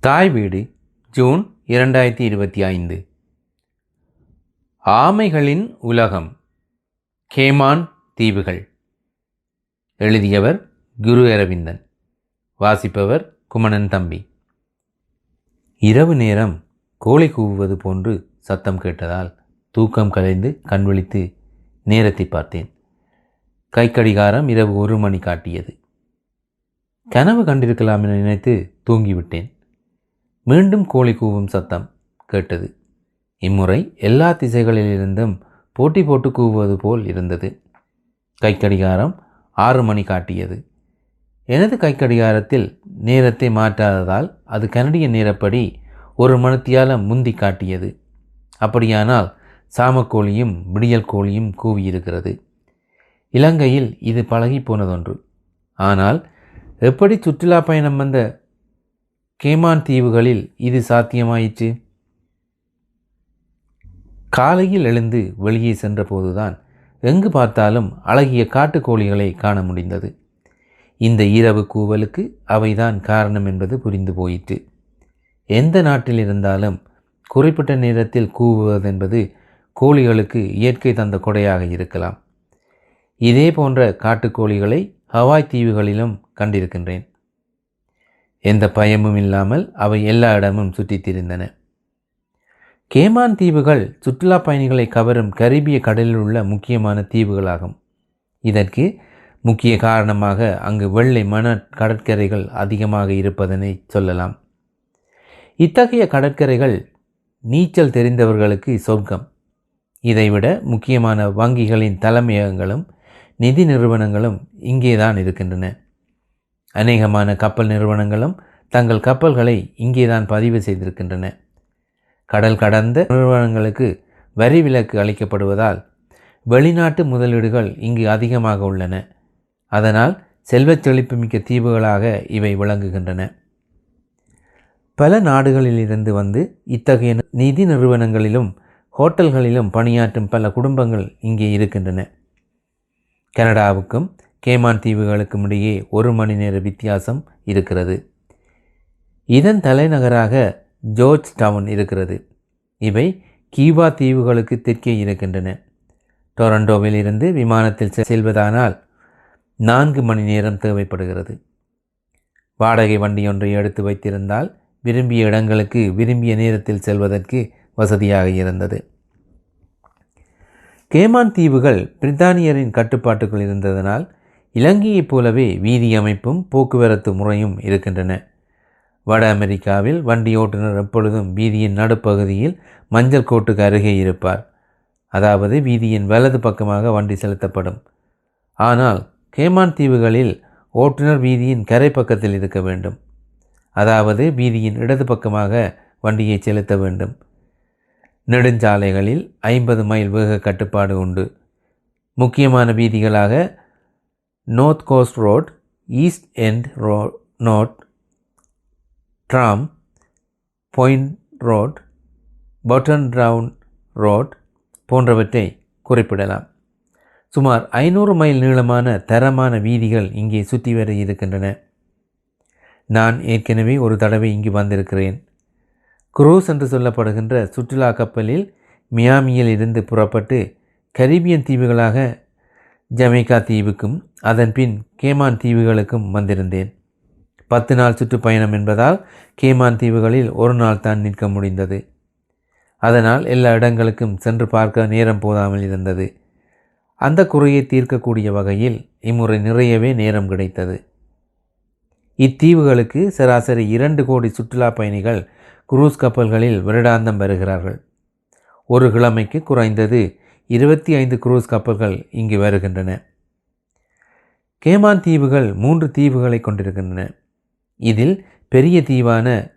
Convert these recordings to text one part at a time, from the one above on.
தாய் வீடு ஜூன் இரண்டாயிரத்தி இருபத்தி ஐந்து. ஆமைகளின் உலகம் கேமான் தீவுகள். எழுதியவர் குரு அரவிந்தன் வாசிப்பவர் குமணன் தம்பி. இரவு நேரம் கோழி கூவுவது போன்று சத்தம் கேட்டதால் தூக்கம் கலைந்து கண் விழித்து நேரத்தை பார்த்தேன். கைக்கடிகாரம் இரவு ஒரு மணி காட்டியது. கனவு கண்டிருக்கலாம் என நினைத்து தூங்கிவிட்டேன். மீண்டும் கோழி கூவும் சத்தம் கேட்டது. இம்முறை எல்லா திசைகளிலிருந்தும் போட்டி போட்டு கூவுவது போல் இருந்தது. கைக்கடிகாரம் ஆறு மணி காட்டியது. எனது கைக்கடிகாரத்தில் நேரத்தை மாற்றாததால் அது கனடிய நேரப்படி ஒரு மணித்தியால் முந்தி காட்டியது. அப்படியானால் சாமக்கோழியும் விடியல் கோழியும் கூவியிருக்கிறது. இலங்கையில் இது பழகி போனதொன்று. ஆனால் எப்படி சுற்றுலா பயணம் வந்த கேமான் தீவுகளில் இது சாத்தியமாயிற்று? காலையில் எழுந்து வெளியே சென்றபோதுதான் எங்கு பார்த்தாலும் அழகிய காட்டுக்கோழிகளை காண முடிந்தது. இந்த இரவு கூவலுக்கு அவைதான் காரணம் என்பது புரிந்து போயிற்று. எந்த நாட்டில் இருந்தாலும் குறிப்பிட்ட நேரத்தில் கூவுவதென்பது கோழிகளுக்கு இயற்கை தந்த கொடையாக இருக்கலாம். இதே போன்ற காட்டுக்கோழிகளை ஹவாய் தீவுகளிலும் கண்டிருக்கின்றேன். எந்த பயமும் இல்லாமல் அவை எல்லா இடமும் சுற்றித் திரிந்தன. கேமான் தீவுகள் சுற்றுலா பயணிகளை கவரும் கரீபிய கடலில் உள்ள முக்கியமான தீவுகளாகும். இதற்கு முக்கிய காரணமாக அங்கு வெள்ளை மண கடற்கரைகள் அதிகமாக இருப்பதனை சொல்லலாம். இத்தகைய கடற்கரைகள் நீச்சல் தெரிந்தவர்களுக்கு சொர்க்கம். இதைவிட முக்கியமான வங்கிகளின் தலைமையகங்களும் நிதி நிறுவனங்களும் இங்கே தான் இருக்கின்றன. அநேகமான கப்பல் நிறுவனங்களும் தங்கள் கப்பல்களை இங்கே தான் பதிவு செய்திருக்கின்றன. கடல் கடந்த நிறுவனங்களுக்கு வரி விலக்கு அளிக்கப்படுவதால் வெளிநாட்டு முதலீடுகள் இங்கு அதிகமாக உள்ளன. அதனால் செல்வச் செழிப்புமிக்க தீவுகளாக இவை விளங்குகின்றன. பல நாடுகளிலிருந்து வந்து இத்தகைய நிதி நிறுவனங்களிலும் ஹோட்டல்களிலும் பணியாற்றும் பல குடும்பங்கள் இங்கே இருக்கின்றன. கனடாவுக்கும் கேமான் தீவுகளுக்கும் இடையே ஒரு மணி நேர வித்தியாசம் இருக்கிறது. இதன் தலைநகராக ஜோர்ஜ் டவுன் இருக்கிறது. இவை கீபா தீவுகளுக்கு தெற்கே இருக்கின்றன. டொரண்டோவில் இருந்து விமானத்தில் செல்வதானால் நான்கு மணி நேரம் தேவைப்படுகிறது. வாடகை வண்டி ஒன்றை எடுத்து வைத்திருந்தால் விரும்பிய இடங்களுக்கு விரும்பிய நேரத்தில் செல்வதற்கு வசதியாக இருந்தது. கேமான் தீவுகள் பிரித்தானியரின் கட்டுப்பாட்டுக்குள் இருந்ததனால் இலங்கையைப் போலவே வீதி அமைப்பும் போக்குவரத்து முறையும் இருக்கின்றன. வட அமெரிக்காவில் வண்டி ஓட்டுநர் எப்பொழுதும் வீதியின் நடுப்பகுதியில் மஞ்சள் கோட்டுக்கு அருகே இருப்பார். அதாவது வீதியின் வலது பக்கமாக வண்டி செலுத்தப்படும். ஆனால் கேமான் தீவுகளில் ஓட்டுநர் வீதியின் கரை பக்கத்தில் இருக்க வேண்டும். அதாவது வீதியின் இடது பக்கமாக வண்டியை செலுத்த வேண்டும். நெடுஞ்சாலைகளில் ஐம்பது மைல் வேக கட்டுப்பாடு உண்டு. முக்கியமான வீதிகளாக north coast road east end row note tram point road button town road போன்றவற்றை குறிப்பிடலாம். சுமார் ஐநூறு மைல் நீளமான தரமான வீதிகள் இங்கே சுற்றி வர இருக்கின்றன. நான் ஏற்கனவே ஒரு தடவை இங்கு வந்திருக்கிறேன். குரூஸ் என்று சொல்லப்படுகின்ற சுற்றுலா கப்பலில் மியாமியில் இருந்து புறப்பட்டு கரீபியன் தீவுகளாக ஜமைக்கா தீவுக்கும் அதன் பின் கேமான் தீவுகளுக்கும் வந்திருந்தேன். பத்து நாள் சுற்றுப்பயணம் என்பதால் கேமான் தீவுகளில் ஒரு நாள் தான் நிற்க முடிந்தது. அதனால் எல்லா இடங்களுக்கும் சென்று பார்க்க நேரம் போதாமல் இருந்தது. அந்த குறையை தீர்க்கக்கூடிய வகையில் இம்முறை நிறையவே நேரம் கிடைத்தது. இத்தீவுகளுக்கு சராசரி இரண்டு கோடி சுற்றுலா பயணிகள் குரூஸ் கப்பல்களில் வருடாந்தம் வருகிறார்கள். ஒரு கிழமைக்கு குறைந்தது இருபத்தி ஐந்து குரூஸ் கப்பல்கள் இங்கு வருகின்றன. கேமான் தீவுகள் மூன்று தீவுகளை கொண்டிருக்கின்றன. இதில் பெரிய தீவான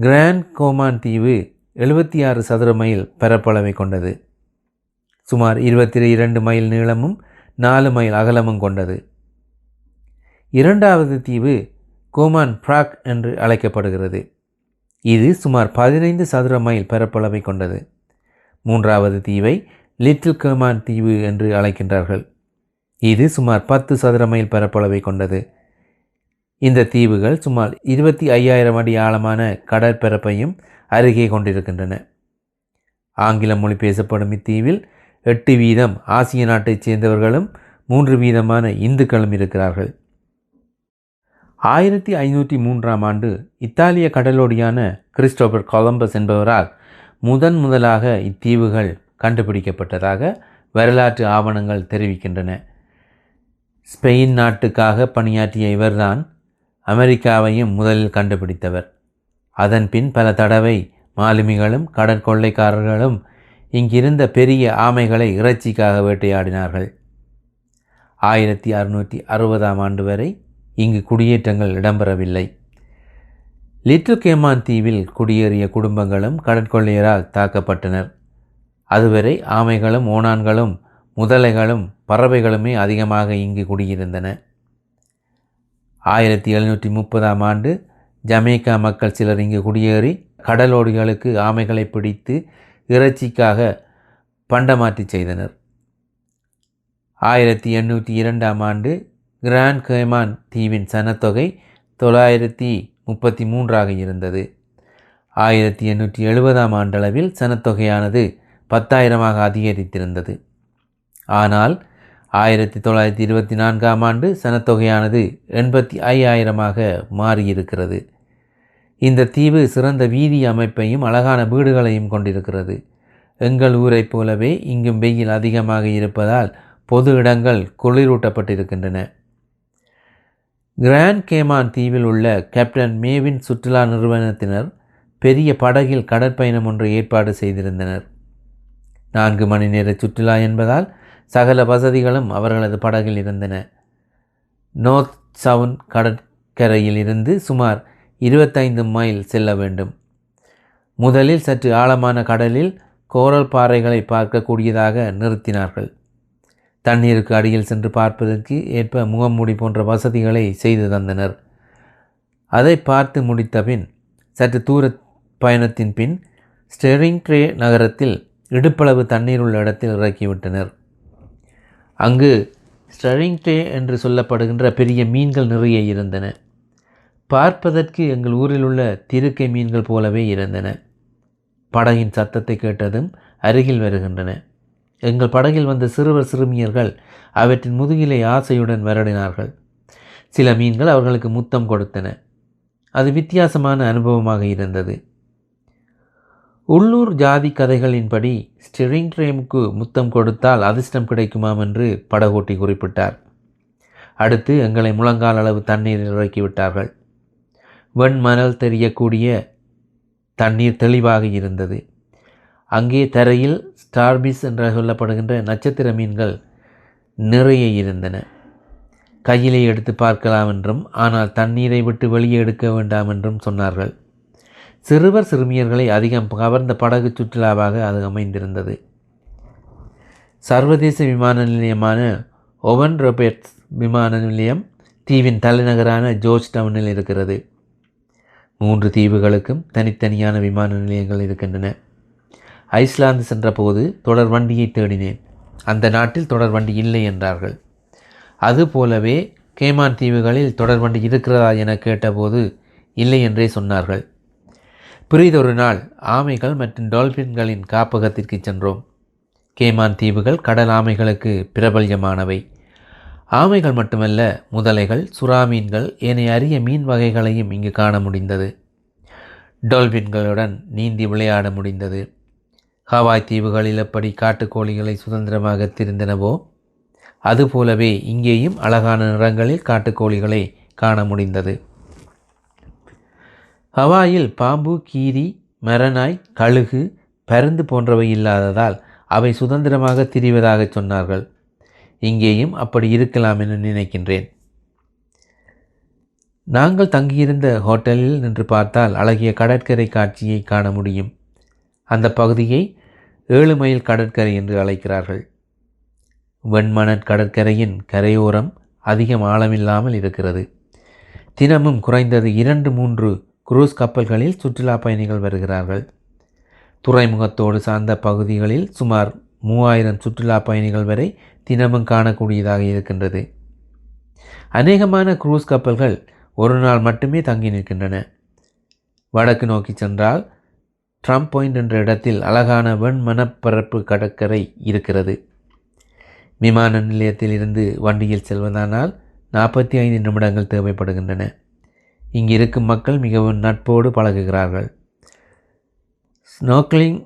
கிராண்ட் கோமான் தீவு எழுபத்தி ஆறு சதுர மைல் பரப்பளவை கொண்டது. சுமார் இருபத்தி இரண்டு மைல் நீளமும் நாலு மைல் அகலமும் கொண்டது. இரண்டாவது தீவு கோமான் பிராக் என்று அழைக்கப்படுகிறது. இது சுமார் பதினைந்து சதுர மைல் பரப்பளவை கொண்டது. மூன்றாவது தீவை லிட்டில் கர்மான் தீவு என்று அழைக்கின்றார்கள். இது சுமார் பத்து சதுர மைல் பரப்பளவை கொண்டது. இந்த தீவுகள் சுமார் இருபத்தி ஐயாயிரம் அடி ஆழமான கடற்பரப்பையும் அருகே கொண்டிருக்கின்றன. ஆங்கில மொழி பேசப்படும் இத்தீவில் எட்டு வீதம் ஆசிய நாட்டைச் சேர்ந்தவர்களும் மூன்று வீதமான இந்துக்களும் இருக்கிறார்கள். ஆயிரத்தி ஐநூற்றி மூன்றாம் ஆண்டு இத்தாலிய கடலோடியான கிறிஸ்டோபர் கொலம்பஸ் என்பவரால் முதன் முதலாக இத்தீவுகள் கண்டுபிடிக்கப்பட்டதாக வரலாற்று ஆவணங்கள் தெரிவிக்கின்றன. ஸ்பெயின் நாட்டுக்காக பணியாற்றிய இவர்தான் அமெரிக்காவையும் முதலில் கண்டுபிடித்தவர். அதன்பின் பல தடவை மாலுமிகளும் கடற்கொள்ளைக்காரர்களும் இங்கிருந்த பெரிய ஆமைகளை இறைச்சிக்காக வேட்டையாடினார்கள். ஆயிரத்தி அறுநூற்றி அறுபதாம் ஆண்டு வரை இங்கு குடியேற்றங்கள் இடம்பெறவில்லை. லிட்டில் கேமான் தீவில் குடியேறிய குடும்பங்களும் கடற்கொள்ளையரால் தாக்கப்பட்டனர். அதுவரை ஆமைகளும் ஓணான்களும் முதலைகளும் பறவைகளுமே அதிகமாக இங்கு குடியிருந்தன. ஆயிரத்தி எழுநூற்றி முப்பதாம் ஆண்டு ஜமேக்கா மக்கள் சிலர் இங்கு குடியேறி கடலோடிகளுக்கு ஆமைகளை பிடித்து இறைச்சிக்காக பண்டமாற்றி செய்தனர். ஆயிரத்தி எண்ணூற்றி இரண்டாம் ஆண்டு கிராண்ட் கேமான் தீவின் சனத்தொகை தொள்ளாயிரத்தி முப்பத்தி மூன்றாக இருந்தது. ஆயிரத்தி எண்ணூற்றி எழுபதாம் ஆண்டளவில் சனத்தொகையானது பத்தாயிரமாக அதிகரித்திருந்தது. ஆனால் ஆயிரத்தி தொள்ளாயிரத்தி இருபத்தி நான்காம் ஆண்டு சனத்தொகையானது எண்பத்தி ஐயாயிரமாக மாறியிருக்கிறது. இந்த தீவு சிறந்த வீதி அமைப்பையும் அழகான வீடுகளையும் கொண்டிருக்கிறது. எங்கள் ஊரைப் போலவே இங்கும் வெயில் அதிகமாக இருப்பதால் பொது இடங்கள் குளிரூட்டப்பட்டிருக்கின்றன. கிராண்ட் கேமான் தீவில் உள்ள கேப்டன் மேவின் சுற்றுலா நிறுவனத்தினர் பெரிய படகில் கடற்பயணம் ஒன்று ஏற்பாடு செய்திருந்தனர். நான்கு மணி நேர சுற்றுலா என்பதால் சகல வசதிகளும் அவர்களது படகில் இருந்தன. நோர்த் சவுன் கடற்கரையில் இருந்து சுமார் இருபத்தைந்து மைல் செல்ல வேண்டும். முதலில் சற்று ஆழமான கடலில் கோரல் பாறைகளை பார்க்கக்கூடியதாக நிறுத்தினார்கள். தண்ணீருக்கு அடியில் சென்று பார்ப்பதற்கு ஏற்ப முகமூடி போன்ற வசதிகளை செய்து தந்தனர். அதை பார்த்து முடித்தபின் சற்று தூர பயணத்தின் பின் ஸ்டெரிங் ட்ரே நகரத்தில் இடுப்பளவு தண்ணீர் உள்ள இடத்தில் இறக்கிவிட்டனர். அங்கு ஸ்டரிங் ட்ரே என்று சொல்லப்படுகின்ற பெரிய மீன்கள் நிறைய இருந்தன. பார்ப்பதற்கு எங்கள் ஊரில் உள்ள திருக்கை மீன்கள் போலவே இருந்தன. படகின் சத்தத்தை கேட்டதும் அருகில் வருகின்றன. எங்கள் படகில் வந்த சிறுவர் சிறுமியர்கள் அவற்றின் முதுகிலை ஆசையுடன் விரடினார்கள். சில மீன்கள் அவர்களுக்கு முத்தம் கொடுத்தன. அது வித்தியாசமான அனுபவமாக இருந்தது. உள்ளூர் ஜாதி கதைகளின்படி ஸ்டெரிங் ட்ரேமுக்கு முத்தம் கொடுத்தால் அதிர்ஷ்டம் கிடைக்குமாம் என்று படகோட்டி குறிப்பிட்டார். அடுத்து எங்களை முழங்கால் அளவு தண்ணீரில் இறக்கிவிட்டார்கள். வெண்மணல் தெரியக்கூடிய தண்ணீர் தெளிவாக இருந்தது. அங்கே தரையில் ஸ்டார்பிஸ் என்று சொல்லப்படுகின்ற நட்சத்திர மீன்கள் நிறைய இருந்தன. கையிலே எடுத்து பார்க்கலாம் என்றும் ஆனால் தண்ணீரை விட்டு வெளியே எடுக்க வேண்டாம் என்றும் சொன்னார்கள். சிறுவர் சிறுமியர்களை அதிகம் கவர்ந்த படகு சுற்றுலாவாக அது அமைந்திருந்தது. சர்வதேச விமான நிலையமான ஒவன் ரொபேட்ஸ் விமான நிலையம் தீவின் தலைநகரான ஜோர்ஜ் டவுனில் இருக்கிறது. மூன்று தீவுகளுக்கும் தனித்தனியான விமான நிலையங்கள் இருக்கின்றன. ஐஸ்லாந்து சென்றபோது தொடர் வண்டியை தேடினேன். அந்த நாட்டில் தொடர் வண்டி இல்லை என்றார்கள். அதுபோலவே கேமான் தீவுகளில் தொடர் வண்டி இருக்கிறதா என கேட்டபோது இல்லை என்றே சொன்னார்கள். பிறிதொரு நாள் ஆமைகள் மற்றும் டால்பின்களின் காப்பகத்திற்கு சென்றோம். கேமான் தீவுகள் கடல் ஆமைகளுக்கு பிரபல்யமானவை. ஆமைகள் மட்டுமல்ல முதலைகள் சுறா மீன்கள் ஏனைய அரிய மீன் வகைகளையும் இங்கு காண முடிந்தது. டால்பின்களுடன் நீந்தி விளையாட முடிந்தது. ஹவாய் தீவுகளில் எப்படி காட்டுக்கோழிகளை சுதந்திரமாக திரிந்தனவோ அதுபோலவே இங்கேயும் அழகான நிறங்களில் காட்டுக்கோழிகளை காண முடிந்தது. ஹவாயில் பாம்பு கீரி மரநாய் கழுகு பருந்து போன்றவை இல்லாததால் அவை சுதந்திரமாக திரிவதாக சொன்னார்கள். இங்கேயும் அப்படி இருக்கலாம் என நினைக்கின்றேன். நாங்கள் தங்கியிருந்த ஹோட்டலில் நின்று பார்த்தால் அழகிய கடற்கரை காட்சியை காண முடியும். அந்த பகுதியை ஏழு மைல் கடற்கரை என்று அழைக்கிறார்கள். வெண்மணற் கடற்கரையின் கரையோரம் அதிகம் ஆழமில்லாமல் இருக்கிறது. தினமும் குறைந்தது இரண்டு மூன்று குரூஸ் கப்பல்களில் சுற்றுலா பயணிகள் வருகிறார்கள். துறைமுகத்தோடு சார்ந்த பகுதிகளில் சுமார் மூவாயிரம் சுற்றுலா பயணிகள் வரை தினமும் காணக்கூடியதாக இருக்கின்றது. அநேகமான குரூஸ் கப்பல்கள் ஒரு நாள் மட்டுமே தங்கி நிற்கின்றன. வடக்கு நோக்கி சென்றால் ட்ரம்ப் பாயிண்ட் என்ற இடத்தில் அழகான வெண்மனப்பரப்பு கடற்கரை இருக்கிறது. விமான நிலையத்தில் இருந்து வண்டியில் செல்வதானால் நாற்பத்தி ஐந்து நிமிடங்கள் தேவைப்படுகின்றன. இங்கு இருக்கும் மக்கள் மிகவும் நட்போடு பழகுகிறார்கள். ஸ்னோக்லிங்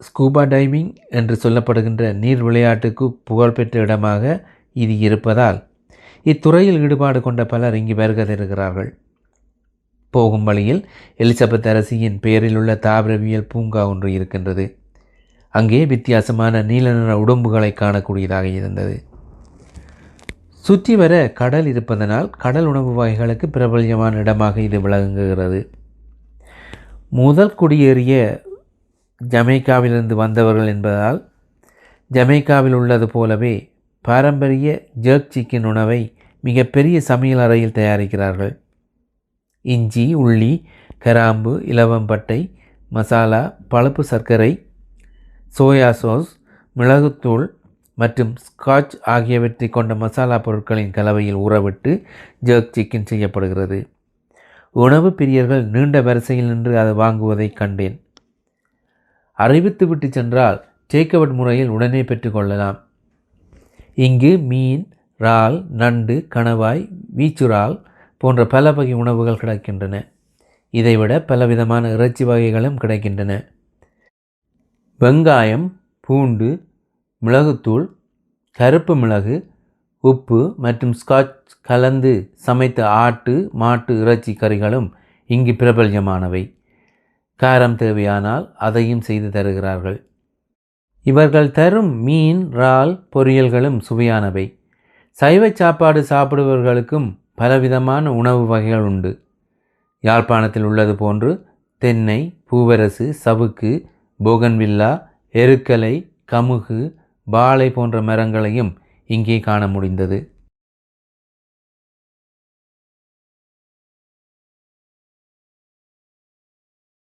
ஸ்கூபா டைவிங் என்று சொல்லப்படுகின்ற நீர் விளையாட்டுக்கு புகழ்பெற்ற இடமாக இது இருப்பதால் இத்துறையில் ஈடுபாடு கொண்ட பலர் இங்கு வருகை தருகிறார்கள். போகும் வழியில் எலிசபெத் அரசியின் பெயரில் உள்ள தாவரவியல் பூங்கா ஒன்று இருக்கின்றது. அங்கே வித்தியாசமான நீல நிற உடம்புகளை காணக்கூடியதாக இருந்தது. சுற்றி வர கடல் இருப்பதனால் கடல் உணவு வகைகளுக்கு பிரபல்யமான இடமாக இது விளங்குகிறது. முதல் குடியேறிய ஜமைக்காவிலிருந்து வந்தவர்கள் என்பதால் ஜமைக்காவில் உள்ளது போலவே பாரம்பரிய ஜர்க் சிக்கன் உணவை மிகப்பெரிய சமையல் அறையில் தயாரிக்கிறார்கள். இஞ்சி உள்ளி கராம்பு இலவம்பட்டை மசாலா பழுப்பு சர்க்கரை சோயா சாஸ் மிளகுத்தூள் மற்றும் ஸ்காட்ச் ஆகியவற்றை கொண்ட மசாலா பொருட்களின் கலவையில் ஊறவிட்டு ஜர்க் சிக்கன் செய்யப்படுகிறது. உணவு பிரியர்கள் நீண்ட வரிசையில் நின்று அதை வாங்குவதை கண்டேன். அறிவித்து விட்டு சென்றால் டேக்அவுட் முறையில் உடனே பெற்றுக்கொள்ளலாம் இங்கு மீன் இறால் நண்டு கணவாய் வீச்சுறால் போன்ற பல வகை உணவுகள் கிடைக்கின்றன. இதைவிட பலவிதமான இறைச்சி வகைகளும் கிடைக்கின்றன. வெங்காயம் பூண்டு மிளகுத்தூள் கருப்பு மிளகு உப்பு மற்றும் ஸ்காட்ச் கலந்து சமைத்த ஆட்டு மாட்டு இறைச்சி கறிகளும் இங்கு பிரபல்யமானவை. காரம் தேவையானால் அதையும் செய்து தருகிறார்கள். இவர்கள் தரும் மீன் இறால் பொரியல்களும் சுவையானவை. சைவ சாப்பாடு சாப்பிடுபவர்களுக்கும் பலவிதமான உணவு வகைகள் உண்டு. யாழ்ப்பாணத்தில் உள்ளது போன்று தென்னை பூவரசு சவுக்கு போகன்வில்லா எருக்கலை கமுகு பாலை போன்ற மரங்களையும் இங்கே காண முடிந்தது.